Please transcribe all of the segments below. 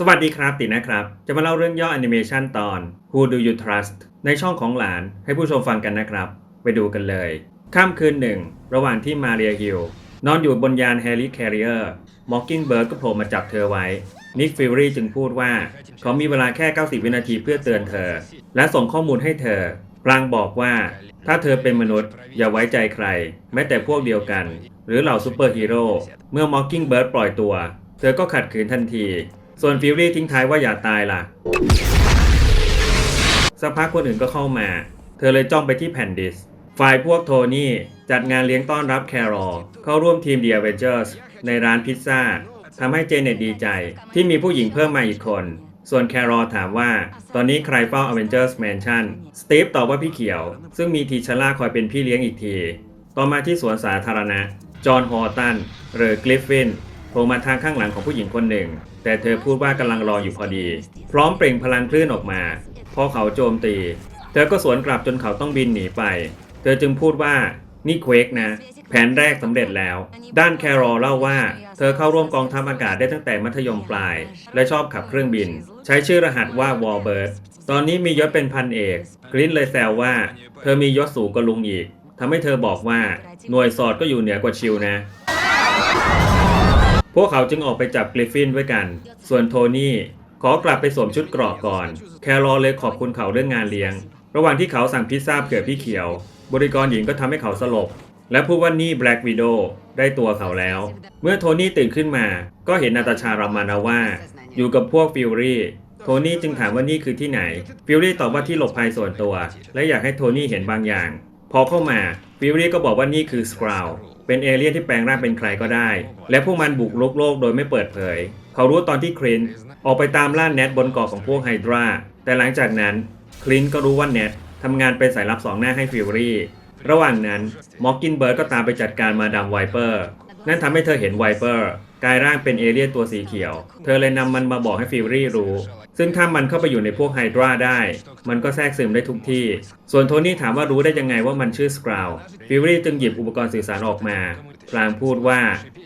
สวัสดีครับตินะครับ จะมาเล่าเรื่องย่อแอนิเมชันตอน Who Do You Trust ในช่องของหลานให้ผู้ชมฟังกันนะครับ ไปดูกันเลยค่ำคืนหนึ่ง ระหว่างที่มาเรียฮิลนอนอยู่บนยานแฮร์รี่แคริเออร์มอ c กิ้งเบิร์ดก็โผล่มาจับเธอไว้นิกฟิลลี่จึงพูดว่า เขามีเวลาแค่ 90 วินาทีเพื่อเตือนเธอ และส่งข้อมูลให้เธอพลางบอกว่า ถ้าเธอเป็นมนุษย์ อย่าไว้ใจใคร แม้แต่พวกเดียวกัน หรือเหล่าซูเปอร์ฮีโร่เมื่อมอ c กิ้งเบิร์ดปล่อยตัว เธอก็ขัดขืนทันที ส่วนฟิลลี่ทิ้งท้ายว่าอย่าตายล่ะ สักพักคนอื่นก็เข้ามา เธอเลยจ้องไปที่แผ่นดิส ฝ่ายพวกโทนี่จัดงานเลี้ยงต้อนรับแครอลเข้าร่วมทีม The Avengers ในร้านพิซซ่าทำให้เจเน็ตดีใจ ที่มีผู้หญิงเพิ่มมาอีกคน ส่วนแครอลถามว่า ตอนนี้ใครเฝ้า Avengers Mansion สตีฟตอบว่าพี่เขียว ซึ่งมีทีชาร่าคอยเป็นพี่เลี้ยงอีกที ต่อมาที่สวนสาธารณะ จอห์นฮอตันหรือกลิฟฟิน โผล่มาทางข้างหลังของผู้หญิงคนหนึ่ง แต่เธอพูดว่ากำลังรออยู่พอดี พร้อมเปล่งพลังคลื่นออกมา พอเขาโจมตี เธอก็สวนกลับจนเขาต้องบินหนีไป เธอจึงพูดว่านี่เควกนะ แผนแรกสำเร็จแล้ว ด้านแครอลเล่าว่า เธอเข้าร่วมกองทัพอากาศได้ตั้งแต่มัธยมปลาย และชอบขับเครื่องบิน ใช้ชื่อรหัสว่าวอลเบิร์ดตอนนี้มียศเป็นพันเอกกรินเลยแซวว่า เธอมียศสูงกว่าลุงอีกทำให้เธอบอกว่าหน่วยสอดก็อยู่เหนือกว่าชิวนะ วกเขาจึงออกไปจับกริฟฟินด้วยกัน ส่วนโทนี่ขอกลับไปสวมชุดเกราะก่อน แครอเลยขอบคุณเขาเรื่องงานเลี้ยง ระหว่างที่เขาสั่งพิซซ่าเผื่อพี่เขียว บริกรหญิงก็ทำให้เขาสลบ และพูดว่านี่แบล็กวิโอได้ตัวเขาแล้ว เมื่อโทนี่ตื่นขึ้นมา ก็เห็นนาตาชารามานาว่า อยู่กับพวกฟิลลี่โทนี่จึงถามว่านี่คือที่ไหน ฟิลลี่ตอบว่าที่หลบภัยส่วนตัว และอยากให้โทนี่เห็นบางอย่าง พอเข้ามา ฟิลลี่ก็บอกว่านี่คือสคราว เป็นเอเลี่ยนที่แปลงร่างเป็นใครก็ได้ และพวกมันบุกรุกโลกโดยไม่เปิดเผย เขารู้ตอนที่คลินต์ออกไปตามล่าแนทบนเกาะของพวกไฮดราแต่หลังจากนั้นคลินต์ก็รู้ว่าแนททำงานเป็นสายลับสองหน้าให้ฟิลลี่ ระหว่างนั้นมอ c กินเบิร์ดก็ตามไปจัดการมาดามไวเปอร์ นั่นทำให้เธอเห็นไวเปอร์กลายร่างเป็นเอเลี่ยนตัวสีเขียว เธอเลยนำมันมาบอกให้ฟิลลี่รู้ ซึ่งถ้ามันเข้าไปอยู่ในพวกไฮดราได้ มันก็แทรกซึมได้ทุกที่ ส่วนโทนี่ถามว่ารู้ได้ยังไงว่ามันชื่อสคราวฟิลลี่จึงหยิบอุปกรณ์สื่อสารออกมาพลางพูดว่า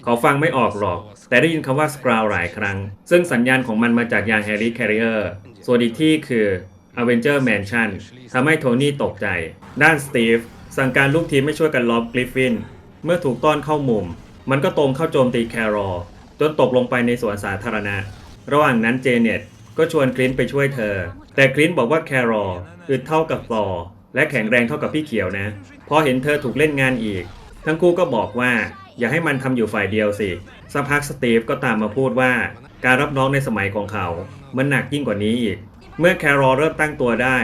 เขาฟังไม่ออกหรอก แต่ได้ยินคำว่าสคราวหลายครั้ง ซึ่งสัญญาณของมันมาจากยานแฮร์รี่แคริเออร์ส่วนอีกที่คือ Avenger Mansion ทำให้โทนี่ตกใจ ด้านสตีฟสั่งการลูกทีมไม่ช่วยกันล้อมกริฟฟิน เมื่อถูกต้อนเข้ามุม มันก็ตรงเข้าโจมตีแครอลจนตกลงไปในสวนสาธารณะ ระหว่างนั้นเจเน็ตก็ชวนคลินต์ไปช่วยเธอ แต่คลินต์บอกว่าแครอลอึดเท่ากับฟลอและแข็งแรงเท่ากับพี่เขียวนะ พอเห็นเธอถูกเล่นงานอีก ทั้งคู่ก็บอกว่า อย่าให้มันทำอยู่ฝ่ายเดียวสิสักพักสตีฟก็ตามมาพูดว่า การรับน้องในสมัยของเขา มันหนักยิ่งกว่านี้อีก เมื่อแครอลเริ่มตั้งตัวได้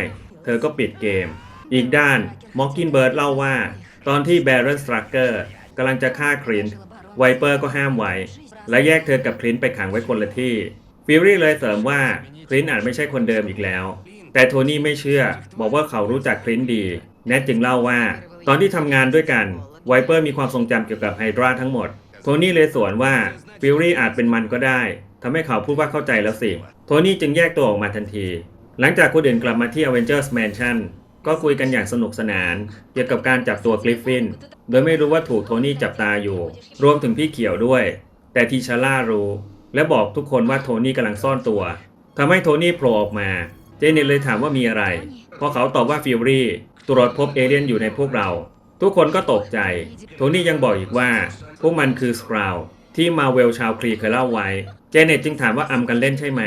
เธอก็ปิดเกม อีกด้านมอ c กินเบิร์ดเล่าว่า ตอนที่แบร o นสตรักเกอร์กำลังจะฆ่าคลินต์ ไวเปอร์ก็ห้ามไว้ และแยกเธอกับคลินต์ไปขังไว้คนละที่ฟิลลี่เลยเสริมว่าคลินต์อาจไม่ใช่คนเดิมอีกแล้ว แต่โทนี่ไม่เชื่อ บอกว่าเขารู้จักคลินต์ดีแนทจึงเล่าว่า ตอนที่ทำงานด้วยกันไวเปอร์มีความทรงจำเกี่ยวกับไฮดราทั้งหมด โทนี่เลยสวนว่าฟิลลี่อาจเป็นมันก็ได้ทำให้เขาพูดว่าเข้าใจแล้วสิ โทนี่จึงแยกตัวออกมาทันที หลังจากคนอื่นกลับมาที่ Avengers Mansion ก็คุยกันอย่างสนุกสนาน เกี่ยวกับการจับตัวกริฟฟิน โดยไม่รู้ว่าถูกโทนี่จับตาอยู่ รวมถึงพี่เขียวด้วย แต่ทีชาร่ารู้ และบอกทุกคนว่าโทนี่กำลังซ่อนตัวทำให้โทนี่โผล่ออกมา เจเนตเลยถามว่ามีอะไร พอเขาตอบว่าฟิลลี่ตรวจพบเอเลี่ยนอยู่ในพวกเรา ทุกคนก็ตกใจ โทนี่ยังบอกอีกว่า พวกมันคือสคราวที่มาเวลชาวครีเคยเล่าไว้ เจเนตจึงถามว่าอำกันเล่นใช่ไหม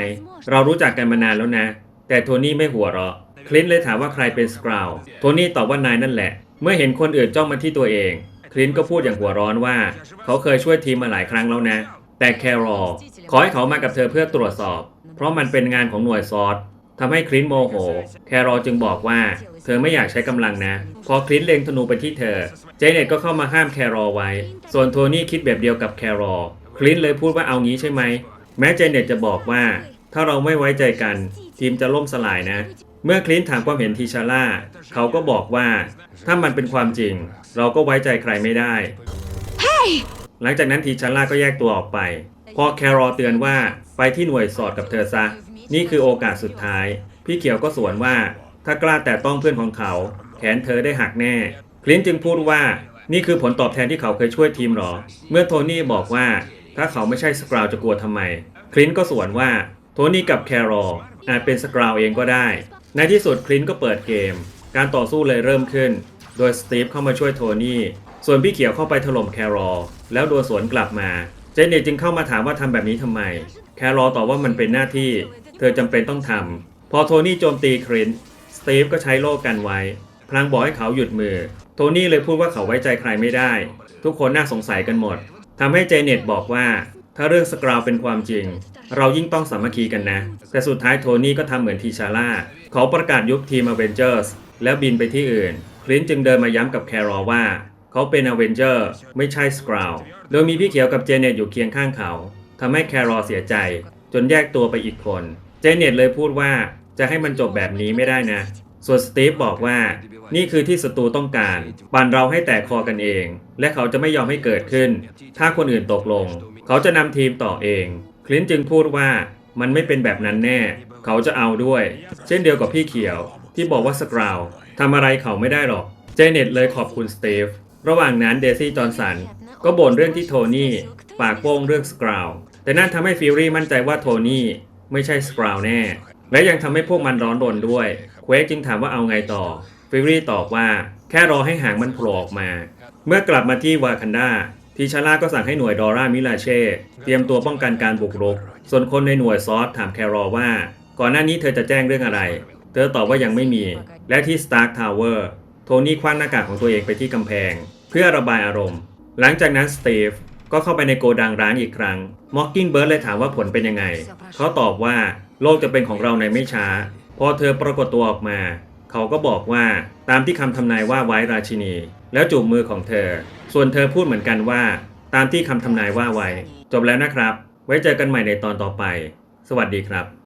เรารู้จักกันมานานแล้วนะ แต่โทนี่ไม่หัวเราะ คลินต์เลยถามว่าใครเป็นสคราวโทนี่ตอบว่านายนั่นแหละ เมื่อเห็นคนอื่นจ้องมาที่ตัวเอง คลินต์ก็พูดอย่างหัวร้อนว่า เขาเคยช่วยทีมมาหลายครั้งแล้วนะ แต่แครอลขอให้เขามากับเธอเพื่อตรวจสอบ เพราะมันเป็นงานของหน่วยซอสทำให้คลินต์โมโห แครอลจึงบอกว่า เธอไม่อยากใช้กำลังนะ พอคลินต์เล็งธนูไปที่เธอ เจเน็ตก็เข้ามาห้ามแครอลไว้ ส่วนโทนี่คิดแบบเดียวกับแครอลคลินต์เลยพูดว่าเอางี้ใช่ไหม แม้เจเน็ตจะบอกว่า ถ้าเราไม่ไว้ใจกัน ทีมจะล่มสลายนะ เมื่อคลินต์ถามความเห็นทีชาร่าเขาก็บอกว่า ถ้ามันเป็นความจริง เราก็ไว้ใจใครไม่ได้หลังจากนั้นทีชาร่าก็แยกตัวออกไป พอแครอลเตือนว่าไปที่หน่วยสอดกับเธอซะ นี่คือโอกาสสุดท้าย พี่เขียวก็สวนว่า ถ้ากล้าแต่ต้องเพื่อนของเขา แขนเธอได้หักแน่ คลินต์จึงพูดว่า นี่คือผลตอบแทนที่เขาเคยช่วยทีมหรอ เมื่อโทนี่บอกว่า ถ้าเขาไม่ใช่สกราวจะกลัวทำไม คลินต์ก็สวนว่า โทนี่กับแครอลอาจเป็นสกราวเองก็ได้ ในที่สุดคลินต์ก็เปิดเกม การต่อสู้เลยเริ่มขึ้น โดยสตีฟเข้ามาช่วยโทนี่ ส่วนพี่เขียวเข้าไปถล่มแครอลแล้วโดนสวนกลับมา เจเน็ตจึงเข้ามาถามว่าทำแบบนี้ทำไม แครอลตอบว่ามันเป็นหน้าที่ เธอจำเป็นต้องทำพอโทนี่โจมตีคลินต์สตีฟก็ใช้โล่กันไว้ พลางบอกให้เขาหยุดมือ โทนี่เลยพูดว่าเขาไว้ใจใครไม่ได้ ทุกคนน่าสงสัยกันหมดทำให้เจเน็ตบอกว่า ถ้าเรื่องสกราวเป็นความจริง เรายิ่งต้องสามัคคีกันนะ แต่สุดท้ายโทนี่ก็ทำเหมือนทีชาร่าเขาประกาศยุบทีมอเวนเจอร์สแล้วบินไปที่อื่น คลินจึงเดินมาย้ำกับแครอว่า เขาเป็นอเวนเจอร์ไม่ใช่สกราวโดยมีพี่เขียวกับเจเน็ตอยู่เคียงข้างเขาทำให้แครอเสียใจ จนแยกตัวไปอีกคน เจเน็ตเลยพูดว่าจะให้มันจบแบบนี้ไม่ได้นะ ส่วนสตีฟบอกว่า นี่คือที่ศัตรูต้องการ ปั่นเราให้แตกคอกันเอง และเขาจะไม่ยอมให้เกิดขึ้น ถ้าคนอื่นตกลง เขาจะนำทีมต่อเอง คลินจึงพูดว่ามันไม่เป็นแบบนั้นแน่ เขาจะเอาด้วย เช่นเดียวกับพี่เขียว ที่บอกว่าสกราวทำอะไรเขาไม่ได้หรอก เจเน็ตเลยขอบคุณสตีฟระหว่างนั้นเดซี่จอห์นสันก็บ่นเรื่องที่โทนี่ปากโป้งเรื่องสกราวแต่นั่นทำให้ฟิลลี่มั่นใจว่าโทนี่ไม่ใช่สกราวแน่ และยังทำให้พวกมันร้อนรนด้วย เควกจึงถามว่าเอาไงต่อฟิลลี่ตอบว่า แค่รอให้หางมันโผล่ออกมา เมื่อกลับมาที่วากันดาทีชาร่าก็สั่งให้หน่วยดอร่ามิลาเช่ เตรียมตัวป้องกันการบุกรุก ส่วนคนในหน่วยซอสถามแครอว่า ก่อนหน้านี้เธอจะแจ้งเรื่องอะไร เธอตอบว่ายังไม่มี และที่ Stark Tower โทนี่คว้างหน้ากากของตัวเองไปที่กำแพง เพื่อระบายอารมณ์ หลังจากนั้นสตีฟก็เข้าไปในโกดังร้างอีกครั้ง Mockingbird เลยถามว่าผลเป็นยังไง เขาตอบว่าโลกจะเป็นของเราในไม่ช้า อเธอปรากฏตัวออกมา เขาก็บอกว่าตามที่คำทำนายว่าไว้ราชินี แล้วจูบมือของเธอ ส่วนเธอพูดเหมือนกันว่า ตามที่คำทำนายว่าไว้ จบแล้วนะครับ ไว้เจอกันใหม่ในตอนต่อไป สวัสดีครับ